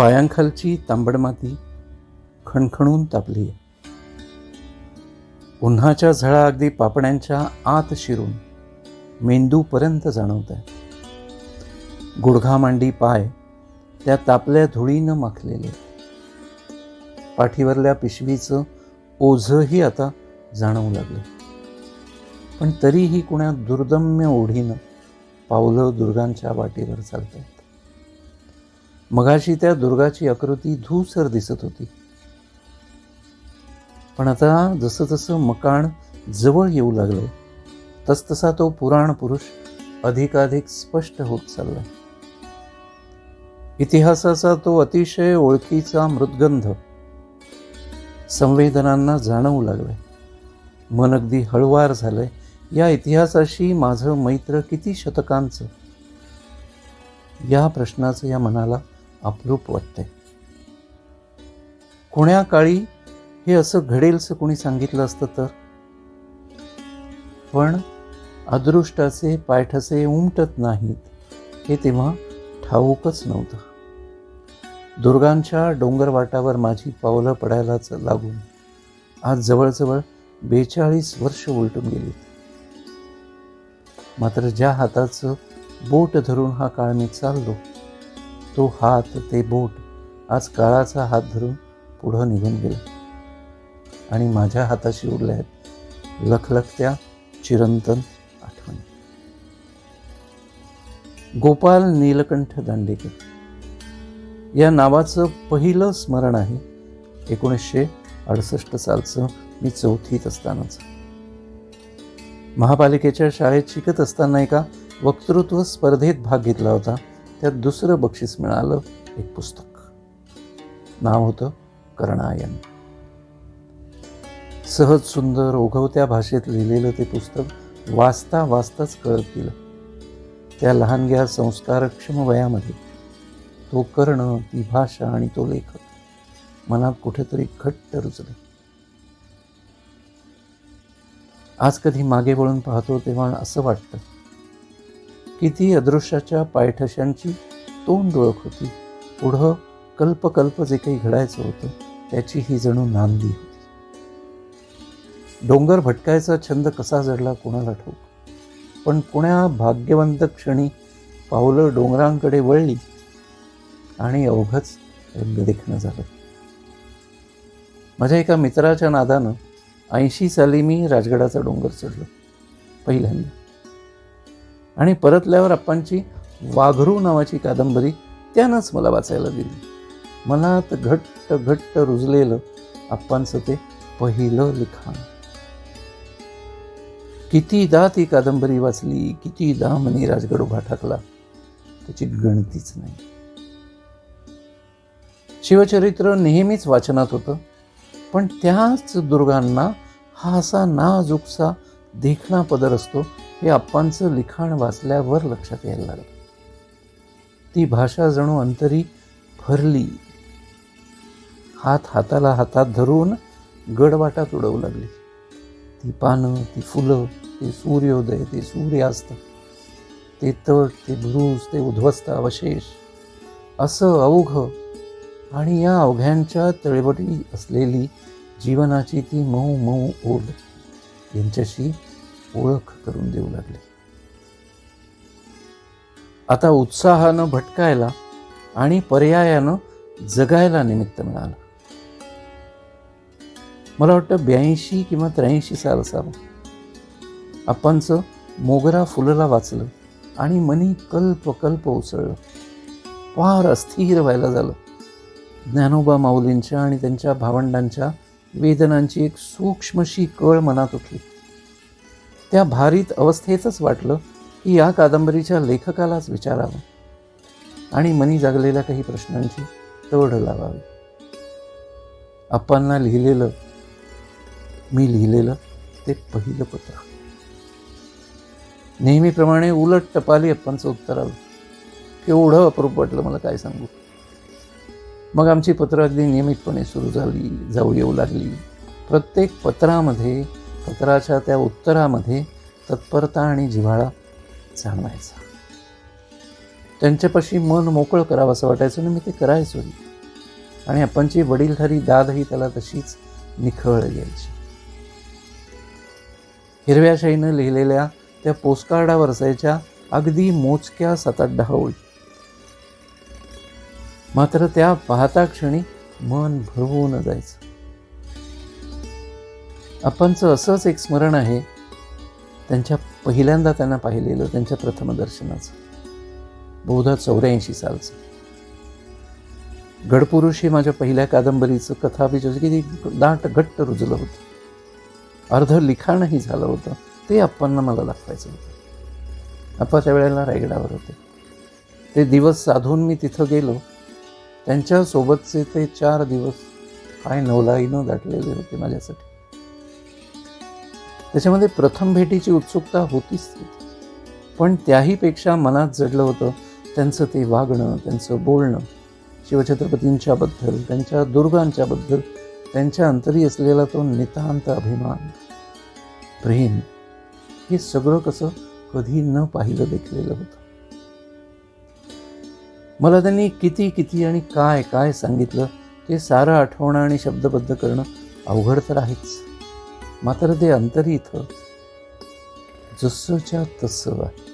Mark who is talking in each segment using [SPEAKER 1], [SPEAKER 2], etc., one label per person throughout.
[SPEAKER 1] पायांखालची तांबड माती खणखणून तापली. उन्हाच्या झळा अगदी पापण्यांच्या आत शिरून मेंदूपर्यंत जाणवत आहे गुडघा मांडी पाय त्या तापल्या धुळीनं माखलेले. पाठीवरल्या पिशवीचं ओझही आता जाणवू लागलं. पण तरीही कुण्या दुर्दम्य ओढीनं पावलं दुर्गांच्या वाटेवर चालतंय. मगाशी त्या दुर्गाची आकृती धूसर दिसत होती. पण आता जसं जसं मकाण जवळ येऊ लागलं तसतसा तो पुराण पुरुष अधिकाधिक स्पष्ट होत चालला इतिहासाचा तो अतिशय ओळखीचा मृदगंध संवेदनांना जाणवू लागलंय. मन अगदी हळवार झालंय. या इतिहासाशी माझं मैत्र किती शतकांचं? या प्रश्नाचं या मनाला अप्रूप वाटते कोण्या काळी हे असं घडेलचं कोणी सांगितलं असतं तर? पण अदृष्टाचे पायठसे उमटत नाहीत. हे तेव्हा ठाऊकच नव्हतं. दुर्गांच्या डोंगरवाटावर माझी पावलं पडायलाच लागून आज जवळजवळ बेचाळीस वर्ष उलटून गेलीत मात्र ज्या हाताचं बोट धरून हा काळ मी चाललो तो हात ते बोट आज काळाचा हात धरून पुढं निघून गेला. आणि माझ्या हाताशी उरल्या आहेत लखलखत्या चिरंतन आठवणी. गोपाल नीलकंठ दांडेकर. या नावाचं पहिलं स्मरण आहे एकोणीसशे अडसष्ट सालचं मी चौथीत असतानाच. महापालिकेच्या शाळेत शिकत असताना एका वक्तृत्व स्पर्धेत भाग घेतला होता. त्यात दुसरं बक्षीस मिळालं एक पुस्तक. नाव होतं कर्णायन. सहज सुंदर ओघवत्या भाषेत लिहिलेलं ते पुस्तक वाचता वाचताच कळत गेलं. त्या लहानग्या संस्कारक्षम वयामध्ये तो कर्ण ती भाषा आणि तो लेखक मनात कुठेतरी घट्ट रुजले. आज कधी मागे वळून पाहतो तेव्हा असं वाटतं किती अदृश्याच्या पायठशांची तोंड ओळख होती. पुढं कल्पकल्प जे काही घडायचं होतं त्याची ही जणू नांदी होती. डोंगर भटकायचा छंद कसा जडला कोणाला ठाऊक? पण कुण्या भाग्यवंत क्षणी पावलं डोंगरांकडे वळली आणि अवघच देखणं झालं. माझ्या एका मित्राच्या नादानं ऐंशी साली मी राजगडाचा डोंगर चढलो पहिल्यांदा. आणि परतल्यावर आप्पांची वाघरू नावाची कादंबरी त्यानंच मला वाचायला दिली. मनात घट्ट घट्ट रुजलेलं आप्पांचं ते पहिलं लिखाण. कितीदा ती कादंबरी वाचली कितीदा मनी राजगड उभा ठाकला त्याची गणतीच नाही. शिवचरित्र नेहमीच वाचनात होतं पण त्याच दुर्गांना हा असा नाजूकसा देखणा पदर असतो हे आप्पांचं लिखाण वाचल्यावर लक्षात यायला लागलं. ती भाषा जणू अंतरी भरली. हात हाताला हातात धरून गडवाटात उडवू लागली. ती पानं ती फुलं ते सूर्योदय ते सूर्यास्त ते तट ते भ्रूज ते उद्ध्वस्त अवशेष असं अवघ आणि या अवघ्यांच्या तळवटी असलेली जीवनाची ती मऊ मऊ ओढ यांच्याशी ओळख करून देऊ लागले. आता उत्साहानं भटकायला आणि पर्यायानं जगायला निमित्त मिळालं. मला वाटतं ब्याऐंशी किंवा त्र्याऐंशी साल असावं आप्पांचं मोगरा फुलला वाचलं आणि मनी कल्प कल्प उसळलं. फार अस्थिर व्हायला झालं. ज्ञानोबा माऊलींच्या आणि त्यांच्या भावंडांच्या वेदनांची एक सूक्ष्मशी कळ मनात उठली. त्या भारीत अवस्थेतच वाटलं की या कादंबरीच्या लेखकालाच विचारावं. आणि मनी जागलेल्या काही प्रश्नांची तोड लावावी. अप्पांना लिहिलेलं मी लिहिलेलं ते पहिलं पत्र. नेहमीप्रमाणे उलट टपाली अप्पांचं उत्तर आलं. केवढं अप्रूप वाटलं मला काय सांगू? मग आमची पत्रं अगदी नियमितपणे सुरू झाली जाऊ येऊ लागली. प्रत्येक पत्रामध्ये पत्राच्या त्या उत्तरामध्ये तत्परता आणि जिव्हाळा जाणवायचा. त्यांच्यापाशी मन मोकळं करावं असं वाटायचं आणि मी ते करायचो आणि आपणची वडीलधारी दादही त्याला तशीच निखळ यायची. हिरव्या शाईनं लिहिलेल्या त्या पोस्टकार्डावर असायच्या अगदी मोजक्या सात आठ दहा ओळी. मात्र त्या पाहता क्षणी मन भरवून जायचं. आपणचं असंच एक स्मरण आहे. त्यांच्या पहिल्यांदा त्यांना पाहिलेलं त्यांच्या प्रथम दर्शनाचं. बहुधा चौऱ्याऐंशी सालचं. गडपुरुष हे माझ्या पहिल्या कादंबरीचं कथाबीज किती दाट घट्ट रुजलं होतं. अर्ध लिखाणही झालं होतं. ते आप्पांना मला दाखवायचं होतं. आप्पा त्या वेळेला रायगडावर होते. ते दिवस साधून मी तिथं गेलो. त्यांच्यासोबतचे ते चार दिवस काय नवलाईनं दाटलेले होते माझ्यासाठी. त्याच्यामध्ये प्रथम भेटीची उत्सुकता होतीच. पण त्याहीपेक्षा मनात जडलं होतं. त्यांचं ते वागणं त्यांचं बोलणं शिवछत्रपतींच्याबद्दल त्यांच्या दुर्गांच्याबद्दल त्यांच्या अंतरी असलेला तो नितांत अभिमान प्रेम हे सगळं कसं कधी न पाहिलं देखलेलं होतं. मला त्यांनी किती किती आणि काय काय सांगितलं ते सारं आठवणं आणि शब्दबद्ध करणं अवघड तर आहेच. मात्र ते अंतर इथं. जसंच्या तसं आहे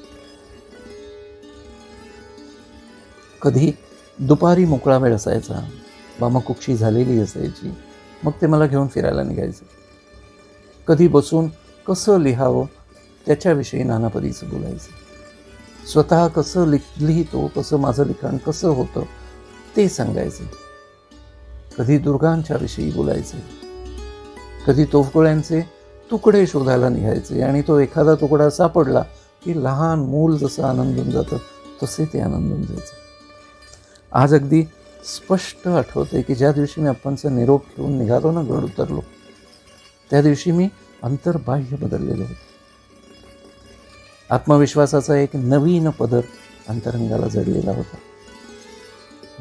[SPEAKER 1] कधी दुपारी मोकळा वेळ असायचा. बामाकुक्षी झालेली असायची. मग ते मला घेऊन फिरायला निघायचं. कधी बसून कसं लिहावं त्याच्याविषयी नानापरीचं बोलायचं. स्वतः कसं लिख लिहितो कसं माझं लिखाण कसं होतं ते सांगायचं. कधी दुर्गांच्या विषयी बोलायचं. कधी तोफगोळ्यांचे तुकडे शोधायला निघायचे आणि तो एखादा तुकडा सापडला की लहान मूल जसं आनंदून जातं तसे ते आनंदून जायचे. आज अगदी स्पष्ट आठवते की ज्या दिवशी मी आपणचा निरोप घेऊन निघालो ना गड उतरलो त्या दिवशी मी अंतर्बाह्य बदललेलो होतो. आत्मविश्वासाचा एक नवीन पदर अंतरंगाला जडलेला होता.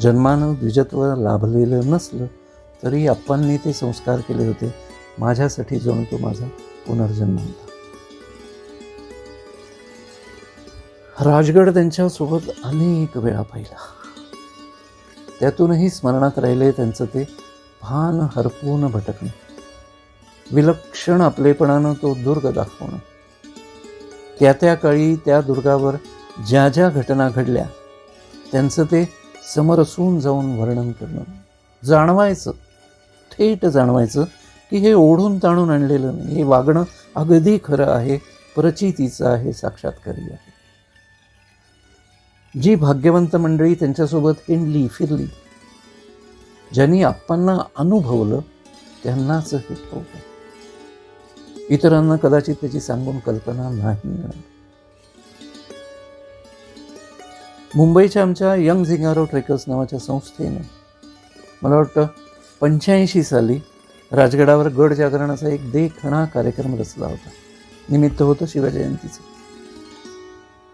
[SPEAKER 1] जन्मानं द्विजत्व लाभलेलं नसलं तरी आपणनी ते संस्कार केले होते. माझ्यासाठी जणू तो माझा पुनर्जन्म होता. राजगड त्यांच्यासोबत अनेक वेळा पाहिला. त्यातूनही स्मरणात राहिले त्यांचं ते भान हरपून भटकणं. विलक्षण आपलेपणानं तो दुर्ग दाखवणं. त्या त्या काळी त्या दुर्गावर ज्या ज्या घटना घडल्या त्यांचं ते समरसून जाऊन वर्णन करणं. जाणवायचं थेट जाणवायचं की हे ओढून ताणून आणलेलं नाही. हे वागणं अगदी खरं आहे प्रचितीचं आहे साक्षात्कारी आहे. जी भाग्यवंत मंडळी त्यांच्यासोबत हिंडली फिरली ज्यांनी आप्पांना अनुभवलं त्यांनाच हे ठाऊक आहे इतरांना कदाचित त्याची सांगून कल्पना नाही मुंबईच्या आमच्या यंग झिंगारो ट्रेकर्स नावाच्या संस्थेने मला वाटतं पंच्याऐंशी साली राजगडावर गड जागरणाचा एक देखणा कार्यक्रम रचला होता. निमित्त होतं शिवजयंतीचं.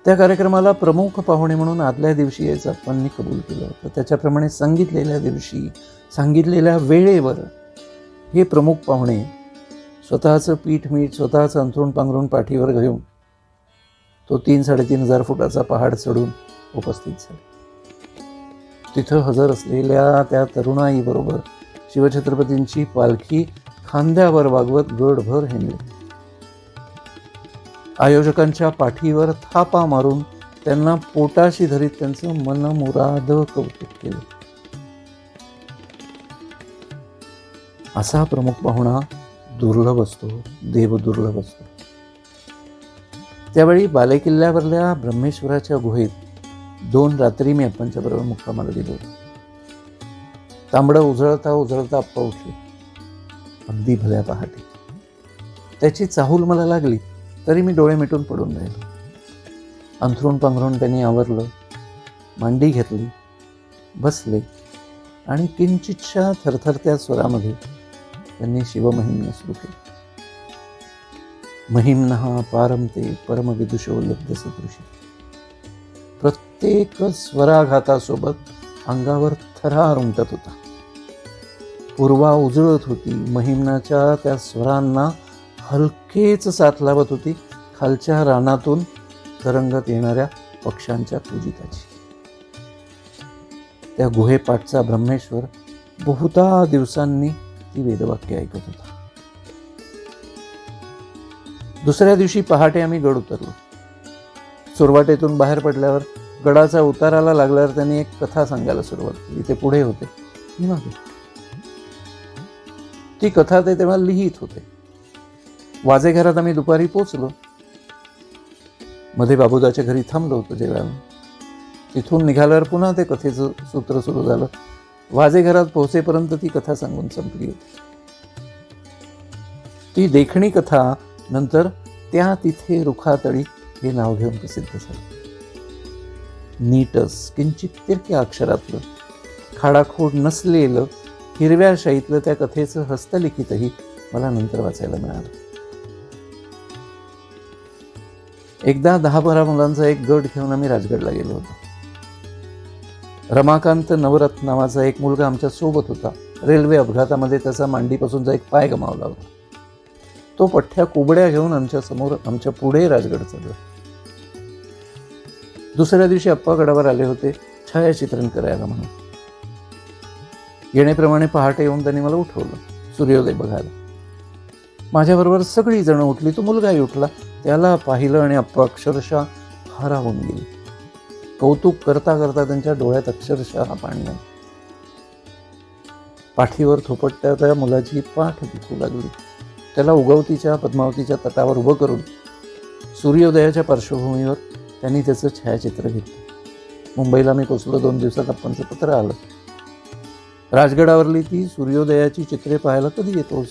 [SPEAKER 1] त्या कार्यक्रमाला प्रमुख पाहुणे म्हणून आदल्या दिवशी यायचं अप्पांनी कबूल केलं होतं. त्याच्याप्रमाणे सांगितलेल्या दिवशी सांगितलेल्या वेळेवर हे प्रमुख पाहुणे स्वतःचं पीठ मीठ स्वतःचं अंथरूण पांघरून पाठीवर घेऊन तो तीन साडेतीन हजार फुटाचा पहाड चढून उपस्थित झाले. तिथं हजर असलेल्या त्या तरुणाईबरोबर शिवछत्रपतींची पालखी खांद्यावर वागवत गडभर हिंडले. आयोजकांच्या पाठीवर थापा मारून त्यांना पोटाशी धरीत त्यांचं मनमुराद कौतुक केलं. असा प्रमुख पाहुणा दुर्लभ असतो देव दुर्लभ असतो. त्यावेळी बालेकिल्ल्यावरल्या ब्रह्मेश्वराच्या गुहेत दोन रात्री मी आपणच्याबरोबर मुक्कामाला गेलो होतो. तांबडं उजळता उजळता अप्पा उठले अगदी भल्या पहाटे. त्याची चाहूल मला लागली तरी मी डोळे मिटून पडून राहिलो. अंथरून पांघरून त्यांनी आवरलं मांडी घेतली बसले आणि किंचितशा थरथरत्या स्वरामध्ये त्यांनी शिवमहिम्न सुरू केली. महिम्नहा पारमते परमविदुषो लब्ध सदृशी प्रत्येक स्वराघातासोबत अंगावर थरार उमटत होता. पूर्वा उजळत होती. महिमनाच्या त्या स्वरांना हलकेच साथ लावत होती. खालच्या रानातून तरंगत येणाऱ्या पक्ष्यांच्या पूजिताची. त्या गुहेपाठचा ब्रह्मेश्वर बहुता दिवसांनी ती वेदवाक्य ऐकत होता. दुसऱ्या दिवशी पहाटे आम्ही गड उतरलो. सुरवाटेतून बाहेर पडल्यावर गडाचा उताराला लागल्यावर त्यांनी एक कथा सांगायला सुरुवात केली. ते पुढे होते. मी मागे. ती कथा ते तेव्हा लिहित होते. वाजे घरात आम्ही दुपारी पोचलो. मध्ये बाबूदाच्या घरी थांबलो होतो जेवायला. तिथून निघाल्यावर पुन्हा ते कथेचं सूत्र सुरू झालं. वाजे घरात पोहोचेपर्यंत ती कथा सांगून संपली होती. ती देखणी कथा नंतर त्या तिथे रुखातळी हे नाव घेऊन प्रसिद्ध झालं. नीटस किंचित तिरक्या अक्षरातलं. खाडाखोड नसलेलं हिरव्या शाईतलं त्या कथेचं हस्तलिखितही मला नंतर वाचायला मिळालं. एकदा दहा बारा मुलांचा एक गट घेऊन आम्ही राजगडला गेलो होतो. रमाकांत नवरथ नावाचा एक मुलगा आमच्यासोबत होता. रेल्वे अपघातामध्ये त्याचा मांडीपासूनचा एक पाय गमावला होता. तो पठ्ठ्या कुबड्या घेऊन आमच्यासमोर आमच्या पुढे राजगड चालला. दुसऱ्या दिवशी अप्पा गडावर आले होते छायाचित्रण करायला म्हणून. येण्याप्रमाणे पहाटे येऊन त्यांनी मला उठवलं. सूर्योदय बघायला. माझ्याबरोबर सगळी जण उठली. तो मुलगाही उठला. त्याला पाहिलं आणि अप्पा अक्षरशः हरावून गेली. कौतुक करता करता त्यांच्या डोळ्यात अक्षरशः पाणी पाठीवर थोपटत्या त्या मुलाची पाठ दुखू लागली. त्याला उगवतीच्या पद्मावतीच्या तटावर उभं करून सूर्योदयाच्या पार्श्वभूमीवर त्यांनी त्याचं छायाचित्र घेतलं. मुंबईला मी पोचलो. दोन दिवसात आपणचं पत्र आलं. राजगडावरली ती सूर्योदयाची चित्रे पाहायला कधी येतोस?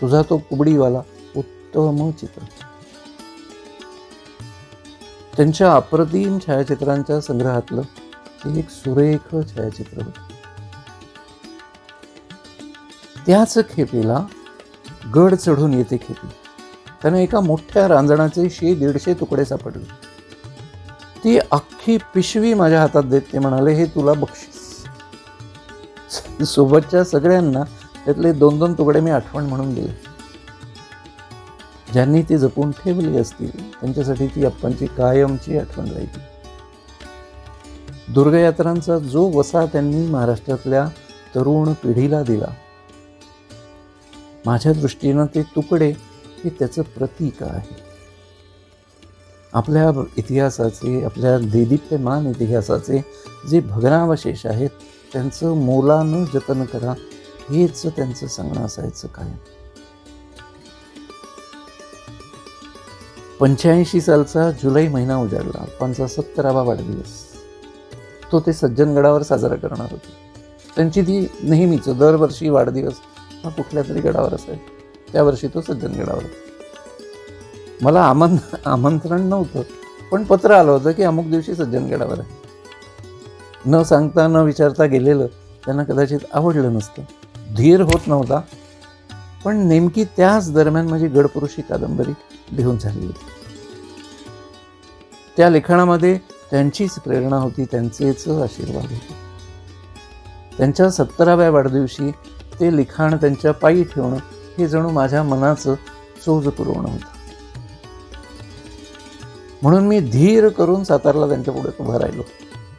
[SPEAKER 1] तुझा तो कुबडीवाला उत्तम चित्र. त्यांच्या अप्रतिम छायाचित्रांच्या संग्रहातलं ते एक सुरेख छायाचित्र होतं त्याच खेपेला गड चढून येते खेपी. त्याने एका मोठ्या रांजणाचे शे दीडशे तुकडे सापडले. ती अख्खी पिशवी माझ्या हातात देत ते म्हणाले हे तुला बक्षीस. सोबतच्या सगळ्यांना त्यातले दोन दोन तुकडे मी आठवण म्हणून दिले. ज्यांनी ती जपून ठेवली असतील त्यांच्यासाठी ती अप्पांची कायमची आठवण राहिली. दुर्गयात्रांचा जो वसा त्यांनी महाराष्ट्रातल्या तरुण पिढीला दिला माझ्या दृष्टीनं ते तुकडे हे त्याचं प्रतीक आहे. आपल्या इतिहासाचे आपल्या देदीप्यमान इतिहासाचे जे भग्नावशेष आहेत त्यांचं मोलानं जतन करा हेच त्यांचं सांगणं असायचं काय पंच्याऐंशी सालचा जुलै महिना उजाडला अप्पांचा सत्तरावा वाढदिवस. तो ते सज्जनगडावर साजरा करणार होते. त्यांची ती नेहमीच दरवर्षी वाढदिवस हा कुठल्या तरी गडावर असेल त्या वर्षी तो सज्जनगडावर. मला आमं आमंत्रण नव्हतं पण पत्र आलं होतं की अमुक दिवशी सज्जनगडावर आहे. न सांगता न विचारता गेलेलं त्यांना कदाचित आवडलं नसतं. धीर होत नव्हता पण नेमकी त्याच दरम्यान माझी गडपुरुषी कादंबरी लिहून झाली. होती त्या लिखाणामध्ये त्यांचीच प्रेरणा होती त्यांचेच आशीर्वाद होते. त्यांच्या सत्तराव्या वाढदिवशी ते लिखाण त्यांच्या पायी ठेवणं हे जणू माझ्या मनाचं चोज पुरवणं होतं. म्हणून मी धीर करून सातारला त्यांच्या पुढे उभा राहिलो.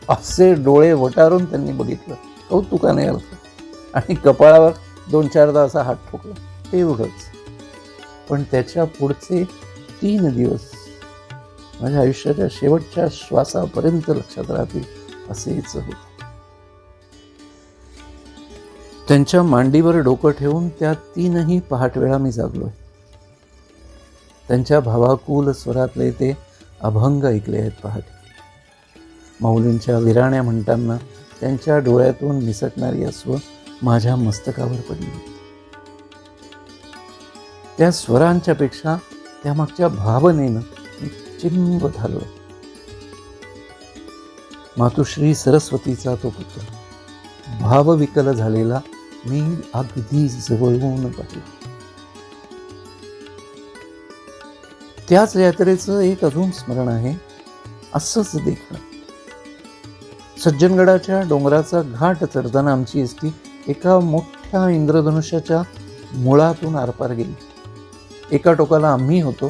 [SPEAKER 1] असे डोळे वटारून त्यांनी बघितलं. कौतुकाने अर्थ आणि कपाळावर दोन चारदा असा हात ठोकला. तेवढंच पण त्याच्या पुढचे तीन दिवस माझ्या आयुष्याच्या शेवटच्या श्वासापर्यंत लक्षात राहतील असेच होते. त्यांच्या मांडीवर डोकं ठेवून त्या तीनही पहाट वेळा मी जागलोय. त्यांच्या भावाकुल स्वरातले ते अभंग ऐकले आहेत पहाटे. माऊलींच्या विराण्या म्हणताना त्यांच्या डोळ्यातून निसटणारी अस्व माझ्या मस्तकावर पडली. त्या स्वरांच्या पेक्षा त्यामागच्या भावनेनं मी चिंब झालो. मातुश्री सरस्वतीचा तो पुत्र. भावविकल झालेला मी अगदी जवळून पाहिला. त्याच यात्रेचं एक अजून स्मरण आहे. असंच देखणं. सज्जनगडाच्या डोंगराचा घाट चढताना आमची एसटी एका मोठ्या इंद्रधनुष्याच्या मुळातून आरपार गेली. एका टोकाला आम्ही होतो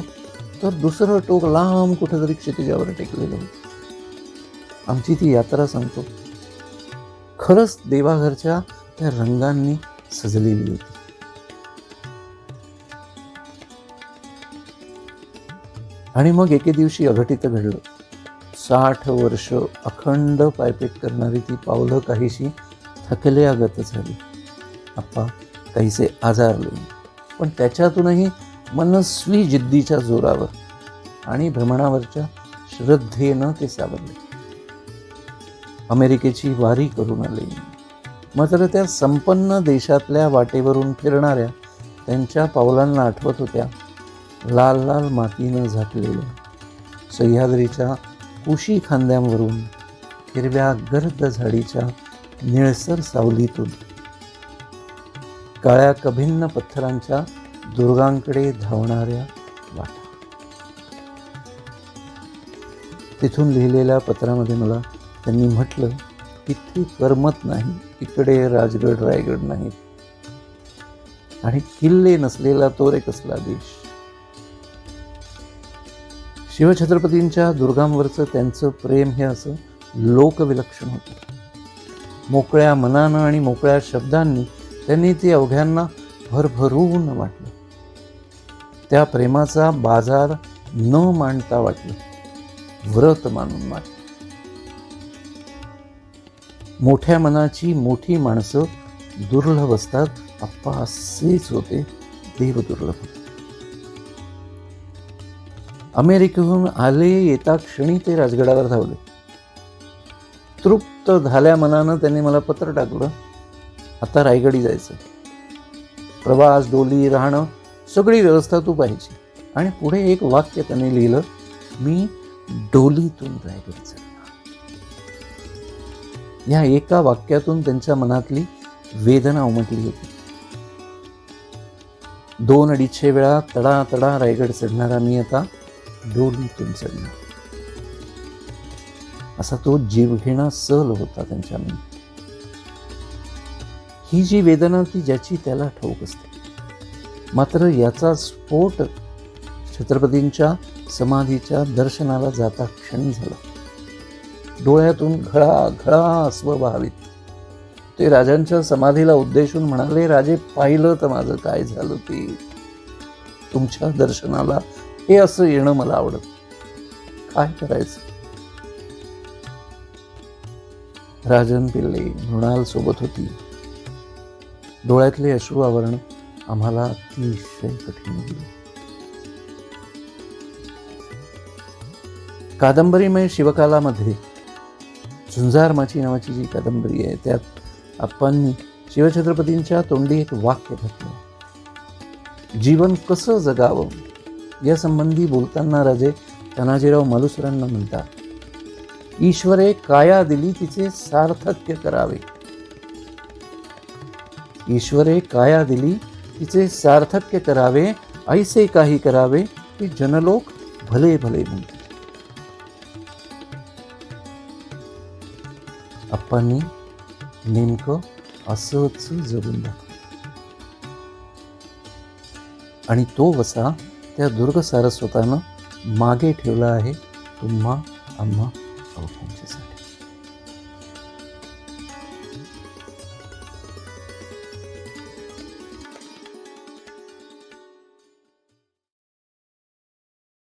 [SPEAKER 1] तर दुसरं टोक लांब कुठेतरी क्षितिजावर टेकलेलं होतं. आमची ती यात्रा सांगतो खरंच देवाघरच्या त्या रंगांनी सजलेली होती. आणि मग एके दिवशी अघटित घडलं. साठ वर्ष अखंड पायपेट करणारी ती पावलं काहीशी थकल्यागत झाली. आप्पा काहीसे आजारले. पण त्याच्यातूनही मनस्वी जिद्दीच्या जोरावर आणि भ्रमणावरच्या श्रद्धेनं ते सावरले. अमेरिकेची वारी करून आले. मात्र त्या संपन्न देशातल्या वाटेवरून फिरणाऱ्या त्यांच्या पावलांना आठवत होत्या लाल लाल मातीनं झाकलेल्या सह्याद्रीच्या उशी खांद्यांवरून हिरव्या गर्द झाडीच्या निळसर सावलीतून काळ्या कभिन्न पत्थरांच्या दुर्गांकडे धावणाऱ्या वाटा. तिथून लिहिलेल्या पत्रामध्ये मला त्यांनी म्हटलं इथे करमत नाही इकडे राजगड रायगड नाहीत आणि किल्ले नसलेला तो रे कसला देश. शिवछत्रपतींच्या दुर्गांवरचं त्यांचं प्रेम हे असं लोकविलक्षण होतं. मोकळ्या मनानं आणि मोकळ्या शब्दांनी त्यांनी ते अवघ्यांना भरभरून वाटलं. त्या प्रेमाचा बाजार न मांडता वाटलं. व्रत मानून वाटलं. मोठ्या मनाची मोठी माणसं दुर्लभ असतात. आप्पा असेच होते. देव दुर्लभ होते. अमेरिकेहून आले येता क्षणी ते राजगडावर धावले. तृप्त झाल्या मनानं त्यांनी मला पत्र टाकलं. आता रायगडी जायचं. प्रवास डोली राहणं सगळी व्यवस्था तू पाहिजे आणि पुढे एक वाक्य त्याने लिहिलं मी डोलीतून रायगड या एका वाक्यातून त्यांच्या मनातली वेदना उमटली होती. दोन अडीचशे वेळा तडा तडा रायगड चढणारा मी आता डोलीतून चढणार असा तो जीवघेणा सल होता त्यांच्या ही जी वेदना ती ज्याची त्याला ठाऊक असते. मात्र याचा स्फोट छत्रपतींच्या समाधीच्या दर्शनाला जाता क्षणी झाला. डोळ्यातून घळा घळा अस्व ते राजांच्या समाधीला उद्देशून म्हणाले राजे पाहिलं तर माझं काय झालं ते. तुमच्या दर्शनाला हे असं येणं मला आवडत काय करायचं? राजन पिल्ले मृणाल सोबत होती. डोळ्यातले अश्रू आवरण आम्हाला अतिशय कठीण गेले. कादंबरीमय म्हणजे शिवकालामध्ये. झुंजारमाची नावाची जी कादंबरी आहे त्यात आप्पांनी शिवछत्रपतींच्या तोंडी एक वाक्य घातलं. जीवन कसं जगावं? या संबंधी बोलताना राजे तानाजीराव मालुसरांना म्हणतात ईश्वरे काया दिली तिचे सार्थक्य करावे. ईश्वरे काया दिली तिचे सार्थक्य करावे ऐसे काही करावे की जनलोक भले भले म्हणते आप्पांनी नेमकं असंच जगून दाखवलं. आणि तो वसा त्या दुर्ग सारस्वतानं मागे ठेवला आहे. तुम्हा आम्हा अवघ्यांना